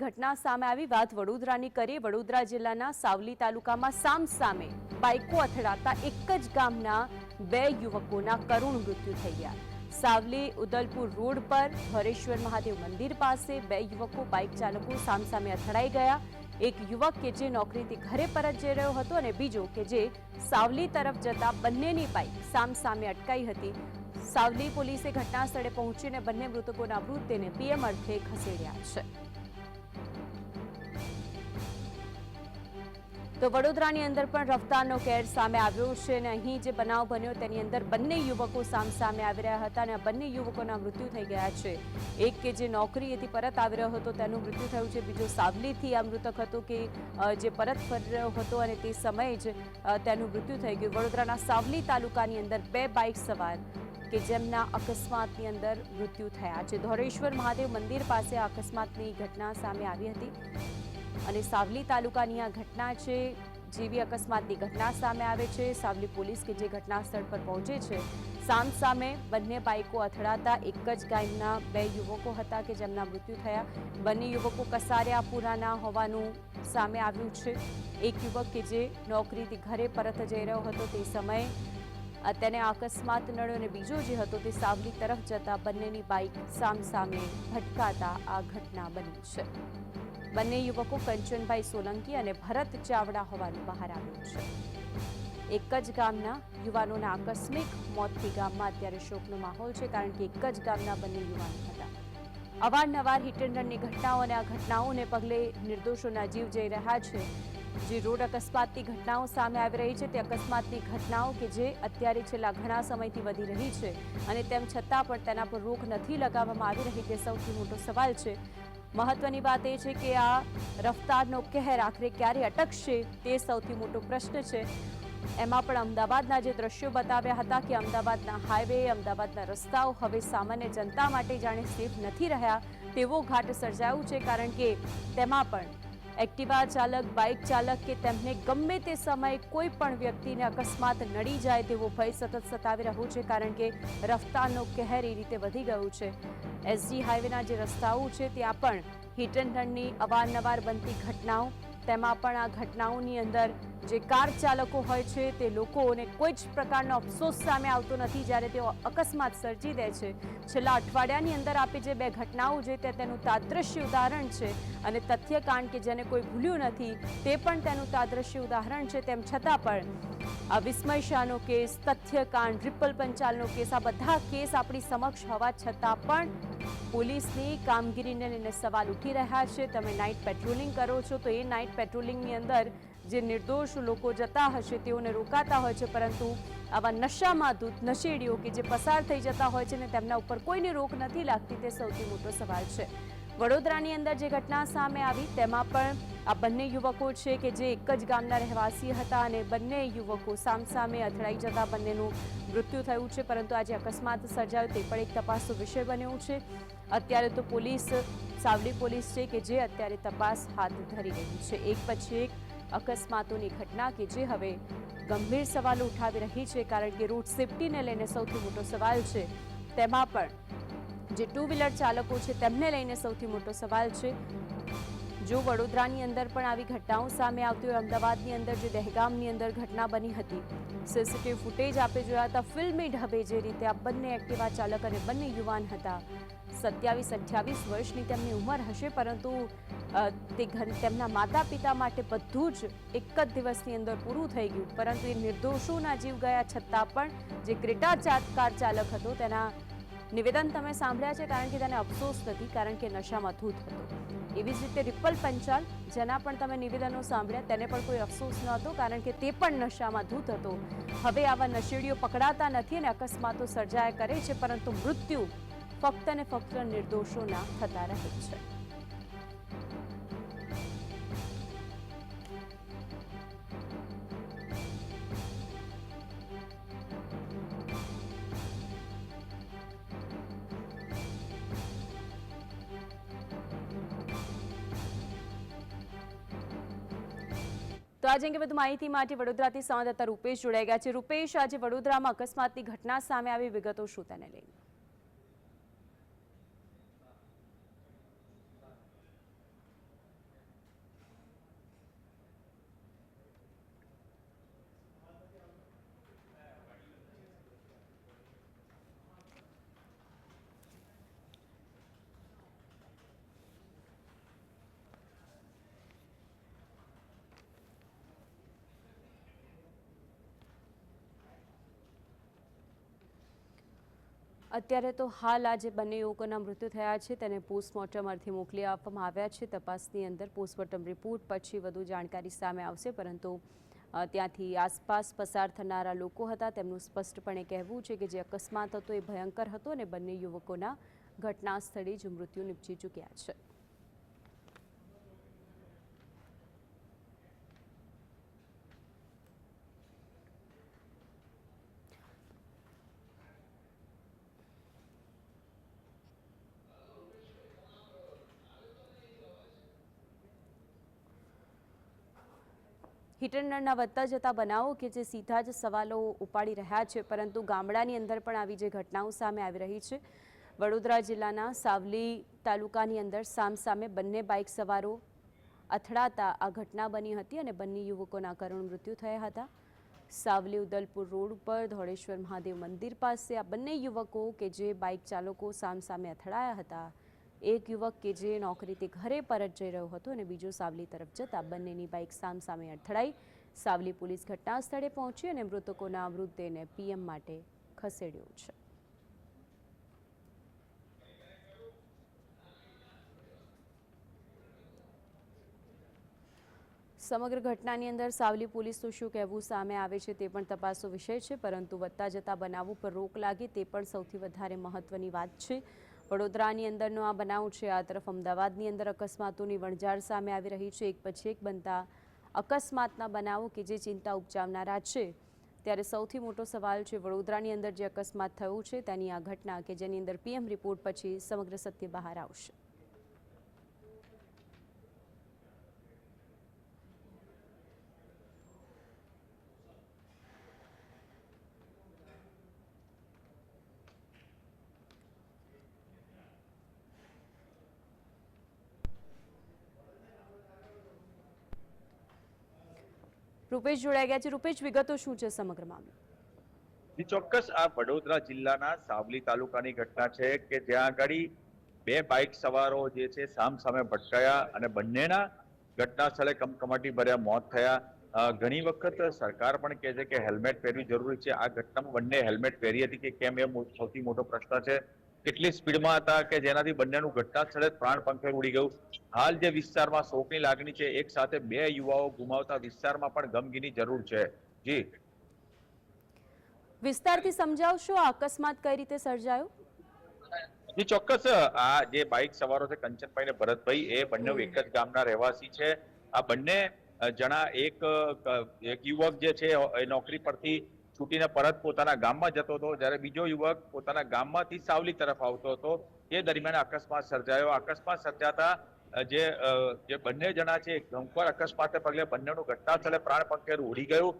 ઘટના સામે આવી વાત વડોદરાની કરીએ. વડોદરા જિલ્લાના સાવલી તાલુકામાં સામ સામે બાઇકો અથડાતા એક જ ગામના બે યુવકોના કરુણ મૃત્યુ થઈ ગયા. સાવલી ઉદલપુર રોડ પર હરેશ્વર મહાદેવ મંદિર પાસે બે યુવકો બાઇક ચાલકો સામસામે અથડાઈ ગયા. એક યુવક કે જે નોકરીથી ઘરે પરત જઈ રહ્યો હતો અને બીજો કે જે સાવલી તરફ જતા બંનેની બાઇક સામસામે અટકાઈ હતી. સાવલી પોલીસે ઘટના સ્થળે પહોંચીને બંને મૃતકોના મૃતદેહને પીએમ અર્થે ખસેડ્યા છે. તો વડોદરાની અંદર પણ રફતારનો કેર સામે આવ્યો છે અને અહીં જે બનાવ બન્યો તેની અંદર બંને યુવકો સામસામે આવી રહ્યા હતા અને બંને યુવકોના મૃત્યુ થઈ ગયા છે. એક કે જે નોકરીએથી પરત આવી રહ્યો હતો તેનું મૃત્યુ થયું છે, બીજો સાવલીથી આ મૃતક હતો કે જે પરત ફરી રહ્યો હતો અને તે સમયે જ તેનું મૃત્યુ થઈ ગયું. વડોદરાના સાવલી તાલુકાની અંદર બે બાઇક સવાર કે જેમના અકસ્માતની અંદર મૃત્યુ થયા છે. ધોરેશ્વર મહાદેવ મંદિર પાસે અકસ્માતની ઘટના સામે આવી હતી. અને સાવલી તાલુકાની આ ઘટના છે, જેવી અકસ્માતની ઘટના સામે આવે છે. સાવલી પોલીસ કે જે ઘટના સ્થળ પર પહોંચે છે, સામ સામે બંને બાઇકો અથડાતા એક જ ગાયના બે યુવકો હતા કે જેમના મૃત્યુ થયા. બંને યુવકો કસારિયાપુરાના હોવાનું સામે આવ્યું છે. એક યુવક કે જે નોકરીથી ઘરે પરત જઈ રહ્યો હતો તે સમયે તેને અકસ્માત નડ્યો અને બીજો જે હતો તે સાવલી તરફ જતા બંનેની બાઇક સામ સામે ભટકાતા આ ઘટના બની છે. બંને યુવકો કંચનભાઈ સોલંકી અને ભરત ચાવડા હોવાનું બહાર આવ્યું છે. એક જ ગામના યુવાનોના આકસ્મિક મોતથી ગામમાં અત્યારે શોકનો માહોલ છે, કારણ કે એક જ ગામના બંને યુવાનો હતા. અવારનવાર હિટ એન્ડ ઘટનાઓ અને આ ઘટનાઓને પગલે નિર્દોષોના જીવ જઈ રહ્યા છે. જે રોડ અકસ્માતની ઘટનાઓ સામે આવી રહી છે, તે અકસ્માતની ઘટનાઓ કે જે અત્યારે છેલ્લા ઘણા સમયથી વધી રહી છે અને તેમ છતાં પણ તેના પર રોક નથી લગાવવામાં આવી રહી, તે સૌથી મોટો સવાલ છે. મહત્વની વાત એ છે કે આ રફતારનો કહેર આખરે ક્યારે અટકશે તે સૌથી મોટો પ્રશ્ન છે. એમાં પણ અમદાવાદના જે દ્રશ્યો બતાવ્યા હતા કે અમદાવાદના હાઈવે અમદાવાદના રસ્તાઓ હવે સામાન્ય જનતા માટે જાણે સેફ નથી રહ્યા, તેવો ઘાટ સર્જાયું છે કારણ કે તેમાં પણ એક્ટિવા ચાલક, બાઇક ચાલક કે તેમને ગમે તે સમયે કોઈ પણ વ્યક્તિને અકસ્માત નડી જાય તેવો ભય સતત સતાવી રહ્યો છે કારણ કે રફતારનો કહેર એ રીતે વધી ગયું છે. એસજી હાઈવેના જે રસ્તાઓ છે, ત્યાં પણ હિટ એન્ડ રનની અવારનવાર બનતી ઘટનાઓ તેમાં પણ આ ઘટનાઓની અંદર જે કાર ચાલકો હોય છે, તે લોકોને કોઈ જ પ્રકારનો અફસોસ સામે આવતો નથી જ્યારે તેઓ અકસ્માત સર્જી દે છે. છેલ્લા અઠવાડિયાની અંદર આપે જે બે ઘટનાઓ છે, તે તેનું તાદ્રશ્ય ઉદાહરણ છે અને તથ્યકાંડ કે જેને કોઈ ભૂલ્યું નથી, તે પણ તેનું તાદ્રશ્ય ઉદાહરણ છે. તેમ છતાં પણ વિસ્મય શાહનો કેસ, તથ્યકાંડ, ટ્રિપલ પંચાલનો કેસ, આ બધા કેસ આપણી સમક્ષ હોવા છતાં પણ પોલીસની કામગીરીને લઈને સવાલ ઉઠી રહ્યા છે. તમે નાઇટ પેટ્રોલિંગ કરો છો તો એ નાઇટ પેટ્રોલિંગની અંદર જે નિર્દોષ લોકો જતા હશે તેઓને રોકાતા હોય છે, પરંતુ આવા નશામાં ધૂત નશેડીઓ કે જે પસાર થઈ જતા હોય છે ને તેમના ઉપર કોઈને રોક નથી લાગતી તે સૌથી મોટો સવાલ છે. વડોદરાની અંદર જે ઘટના સામે આવી, તેમાં પણ આ બંને યુવકો છે કે જે એક જ ગામના રહેવાસી હતા અને બંને યુવકો સામસામે અથડાઈ જતા બંનેનું મૃત્યુ થયું છે. પરંતુ આજે અકસ્માત સર્જાયો, તે પણ એક તપાસનો વિષય બન્યો છે. અત્યારે તો પોલીસ, સાવલી પોલીસ છે કે જે અત્યારે તપાસ હાથ ધરી રહી છે. એક પછી એક અકસ્માતોની ઘટના કે જે હવે ગંભીર સવાલો ઉઠાવી રહી છે, કારણ કે રોડ સેફટીને લઈને સૌથી મોટો સવાલ છે. તેમાં પણ જે ટુ વ્હીલર ચાલકો છે, તેમને લઈને સૌથી મોટો સવાલ છે. જો વડોદરાની અંદર પણ આવી ઘટનાઓ સામે આવતી હોય, અમદાવાદની અંદર જે દહેગામની અંદર ઘટના બની હતી, સીસીટીવી ફૂટેજ આપે જોયા હતા, ફિલ્મી ઢબે જે રીતે આ બંને એક્ટિવા ચાલક અને બંને યુવાન હતા. સત્યાવીસ, અઠ્યાવીસ વર્ષની તેમની ઉંમર હશે, પરંતુ તે ઘર, તેમના માતા પિતા માટે બધું જ એક જ દિવસની અંદર પૂરું થઈ ગયું. પરંતુ એ નિર્દોષોના જીવ ગયા છતાં પણ જે ક્રેટા કાર ચાલક હતો, તેના નિવેદન તમે સાંભળ્યા છે કારણ કે તેને અફસોસ નથી, કારણ કે નશામાં ધૂત હતો. એવી જ રીતે રિપલ પંચાલ, જેના પણ તમે નિવેદનો સાંભળ્યા, તેને પણ કોઈ અફસોસ ન હતો, કારણ કે તે પણ નશામાં ધૂત હતો. હવે આવા નશેડીઓ પકડાતા નથી અને અકસ્માતો સર્જાયા કરે છે, પરંતુ મૃત્યુ ફક્ત ને ફક્ત નિર્દોષોના થતા રહે છે. તો આજે અંગે વધુ માહિતી માટે વડોદરાથી સંવાદદાતા રૂપેશ જોડાઈ ગયા છે. રૂપેશ, આજે વડોદરામાં અકસ્માતની ઘટના સામે આવી વિગતો શું તેને લઈને? અત્યારે તો હાલ આ જે બંને યુવકોના મૃત્યુ થયા છે, તેને પોસ્ટમોર્ટમ અર્થે મોકલી આપવામાં આવ્યા છે. તપાસની અંદર પોસ્ટમોર્ટમ રિપોર્ટ પછી વધુ જાણકારી સામે આવશે, પરંતુ ત્યાંથી આસપાસ પસાર થનારા લોકો હતા. તેમનું સ્પષ્ટપણે કહેવું છે કે જે અકસ્માત હતો એ ભયંકર હતો અને બંને યુવકોના ઘટના સ્થળે જ મૃત્યુ નીપજી ચૂક્યા છે. હિટરનરના વધતા જતા બનાવો કે જે સીધા જ સવાલો ઉપાડી રહ્યા છે, પરંતુ ગામડાની અંદર પણ આવી જે ઘટનાઓ સામે આવી રહી છે. વડોદરા જિલ્લાના સાવલી તાલુકાની અંદર સામસામે બંને બાઇક સવારો અથડાતા આ ઘટના બની હતી અને બંને યુવકોના કરુણ મૃત્યુ થયા હતા. સાવલી ઉદલપુર રોડ ઉપર ધોળેશ્વર મહાદેવ મંદિર પાસે આ બંને યુવકો કે જે બાઇક ચાલકો સામસામે અથડાયા હતા એક યુવક કે જે નોકરીથી ઘરે પરત જઈ રહ્યો હતો અને બીજો સાવલી તરફ જતા બંનેની બાઇક સામસામે અથડાઈ. સાવલી પોલીસ ઘટના પહોંચી અને મૃતકોના મૃતદેહને પીએમ માટે ખસેડ્યો છે. સમગ્ર ઘટનાની અંદર સાવલી પોલીસનું શું કહેવું સામે આવે છે તે પણ તપાસનો વિષય છે, પરંતુ વધતા જતા બનાવો પર રોક લાગે તે પણ સૌથી વધારે મહત્વની વાત છે. વડોદરાની અંદરનો આ બનાવ છે. આ તરફ અમદાવાદની અંદર અકસ્માતોની વણઝાર સામે આવી રહી છે. એક પછી એક બનતા અકસ્માતના બનાવો કે જે ચિંતા ઉપજાવનારા છે. ત્યારે સૌથી મોટો સવાલ છે વડોદરાની અંદર જે અકસ્માત થયો છે, તેની આ ઘટના કે જેની અંદર પીએમ રિપોર્ટ પછી સમગ્ર સત્ય બહાર આવશે. રૂપેશ જોડાઈ ગયા છે. રૂપેશ, વિગતો શું છે સમગ્ર મામલે? ચોક્કસ. આ વડોદરા જિલ્લાના સાવલી તાલુકાની ઘટના છે કે જ્યાં આગળ બે બાઇક સવારો જે છે સામ સામે ભટકાયા અને બંનેના ઘટના સ્થળે કમકમાટી ભર્યા મોત થયા. ઘણી વખત સરકાર પણ કહે છે કે હેલ્મેટ પહેરવી જરૂરી છે. આ ઘટનામાં બંને હેલ્મેટ પહેરી હતી કે કેમ એ સૌથી મોટો પ્રશ્ન છે. કેટલી સ્પીડમાં હતા કે જેનાથી બંનેનું ઘટના સ્થળે પ્રાણ પંખેર ઉડી ગયું. હાલ જે વિસ્તારમાં શોકની લાગણી છે એક સાથે બે યુવાઓ ગુમાવતા વિસ્તારમાં પણ ગમગીની જરૂર છે. જી. વિસ્તારથી સમજાવશો આ અકસ્માત કઈ રીતે સર્જાયો? જી ચોક્કસ. આ જે બાઇક સવારો છે કંચનભાઈ ને ભરતભાઈ એ બંને એક જ ગામના રહેવાસી છે. આ બંને જણા એક એક યુવક જે છે એ નોકરી પરથી છૂટીને પરત પોતાના ગામમાં જતો હતો, જ્યારે બીજો યુવક પોતાના ગામમાંથી સાવલી તરફ આવતો હતો તે દરમિયાન અકસ્માત સર્જાયો. અકસ્માત સર્જાતા જે જે બંને જણા છે ગંભીર અકસ્માતને પગલે બંનેનું ઘટના સ્થળે પ્રાણ પંખેરું ઉડી ગયું.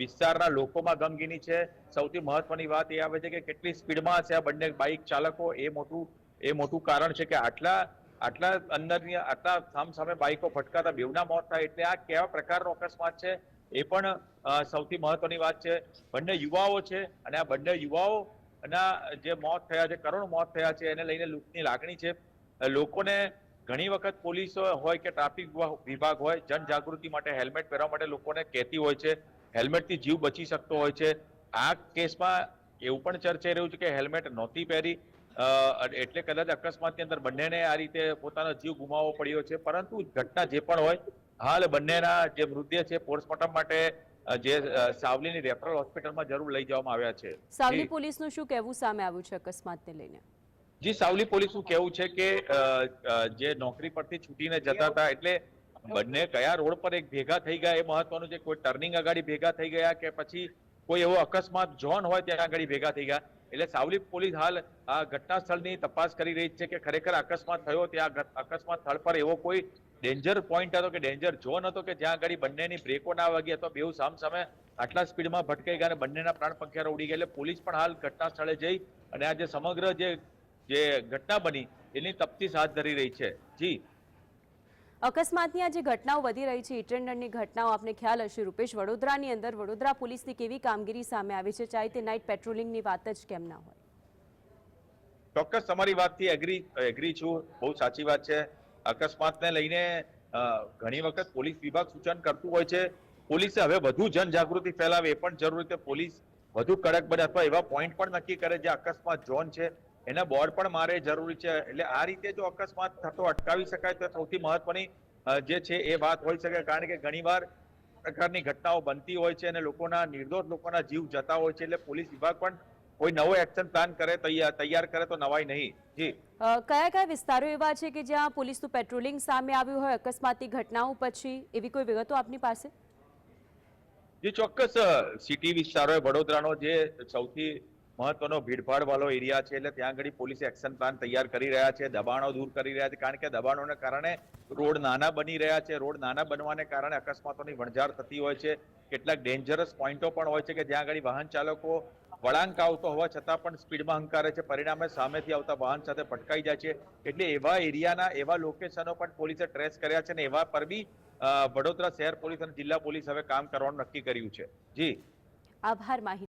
વિસ્તારના લોકોમાં ગમગીની છે. સૌથી મહત્વની વાત એ આવે છે કે કેટલી સ્પીડમાં છે આ બંને બાઇક ચાલકો. એ મોટું એ મોટું કારણ છે કે આટલા આટલા અંદરની, આટલા સામ સામે બાઇકો ફટકાતા બેવના મોત થાય. એટલે આ કેવા પ્રકારનો અકસ્માત છે? એ પણ સૌથી મહત્વની વાત છે. બંને યુવાઓ છે અને આ બંને યુવાઓ ના જે મોત થયા છે કરુણ મોત થયા છે, એને લઈને લૂંટની લાગણી છે. લોકોને ઘણી વખત પોલીસ હોય કે ટ્રાફિક વિભાગ હોય, જનજાગૃતિ માટે હેલ્મેટ પહેરવા માટે લોકોને કહેતી હોય છે. હેલ્મેટથી જીવ બચી શકતો હોય છે. આ કેસમાં એવું પણ ચર્ચાઈ રહ્યું છે કે હેલ્મેટ નહોતી પહેરી. એટલે કદાચ અકસ્માતની અંદર બંનેને આ રીતે પોતાનો જીવ ગુમાવવો પડ્યો છે. પરંતુ ઘટના જે પણ હોય હાલ બંનેના જે મૃતદેહ છે પોસ્ટમોર્ટમ માટે જે સાવલીની રેફરલ હોસ્પિટલમાં જરૂર લઈ જવામાં આવ્યા છે. સાવલી પોલીસનું શું કહેવું સામે આવ્યું છે અકસ્માતને લઈને? જી સાવલી પોલીસનું કહેવું છે કે જે નોકરી પરથી છૂટીને જતા હતા એટલે બંને કયા રોડ પર એક ભેગા થઈ ગયા એ મહત્વનું છે. કોઈ ટર્નિંગ અગાડી ભેગા થઈ ગયા કે પછી કોઈ એવો અકસ્માત ઝોન હોય ત્યાં આગળ ભેગા થઈ ગયા. એટલે સાવલી પોલીસ હાલ આ ઘટના સ્થળની તપાસ કરી રહી છે કે ખરેખર અકસ્માત થયો ત્યાં અકસ્માત સ્થળ પર એવો કોઈ ડેન્જર પોઈન્ટ હતો કે ડેન્જર ઝોન હતો કે જ્યાં આગળ બંનેની બ્રેકો ના વાગી અથવા બેઉ સામ સામે આટલા સ્પીડમાં ભટકાઈ ગયા બંનેના પ્રાણ પંખિયારા ઉડી ગયા. એટલે પોલીસ પણ હાલ ઘટના સ્થળે જઈ અને આ જે સમગ્ર જે જે ઘટના બની એની તફતીશ હાથ ધરી રહી છે. જી. અકસ્માતની આ જે ઘટનાઓ વધી રહી છે. ઇટેન્ડરની ઘટનાઓ આપને ખ્યાલ હશે. રૂપેશ વડોદરાની અંદર વડોદરા પોલીસની કેવી કામગીરી સામે આવી છે? ચાહે તે નાઇટ પેટ્રોલિંગની વાત જ કેમ ના હોય. ચોક્કસ તમારી વાતથી એગ્રી એગ્રી છું. બહુ સાચી વાત છે. અકસ્માતને લઈને ઘણી વખત પોલીસ વિભાગ સૂચન કરતું હોય છે. પોલીસે હવે વધુ જનજાગૃતિ ફેલાવે એ પણ જરૂરી છે. પોલીસ વધુ કડક બને અથવા એવા પોઈન્ટ પણ નક્કી કરે જે અકસ્માત ઝોન છે. એના બોર્ડ પણ મારે જરૂરી છે. એટલે આ રીતે જો અકસ્માત થતો અટકાવી શકાય તો સૌથી મહત્વની જે છે એ વાત હોઈ શકે. કારણ કે ઘણીવાર પ્રકારની ઘટનાઓ બનતી હોય છે અને લોકોના નિર્દોષ લોકોના જીવ જતા હોય છે. એટલે પોલીસ વિભાગ પણ કોઈ નવો એક્શન પ્લાન કરે તૈયાર કરે તો નવાઈ નહીં. જી. કયા કયા વિસ્તારો એવા છે કે જ્યાં પોલીસનું પેટ્રોલિંગ સામે આવ્યું હોય અકસ્માતની ઘટનાઓ પછી એવી કોઈ વિગતો આપની પાસે? જે ચોક્કસ સિટી વિસ્તારો વડોદરાનો જે સૌથી મહત્વનો ભીડભાડ વાળો એરિયા છે એટલે ત્યાં આગળ પોલીસે એક્શન પ્લાન તૈયાર કરી રહ્યા છે, દબાણો દૂર કરી રહ્યા છે, કારણ કે દબાણોને કારણે રોડ નાના બની રહ્યા છે. રોડ નાના બનવાને કારણે અકસ્માતોની વણઝાર થતી હોય છે. કેટલાક ડેન્જરસ પોઈન્ટો પણ હોય છે કે જ્યાં આગળ વાહન ચાલકો વળાંક આવતો હોવા છતાં પણ સ્પીડમાં હંકારે છે. પરિણામે સામેથી આવતા વાહન સાથે પટકાઈ જાય છે. એટલે એવા એરિયાના, એવા લોકેશનો પણ પોલીસે ટ્રેસ કર્યા છે અને એવા પર બી વડોદરા શહેર પોલીસ અને જિલ્લા પોલીસ હવે કામ કરવાનું નક્કી કર્યું છે. જી. આભાર માહિતી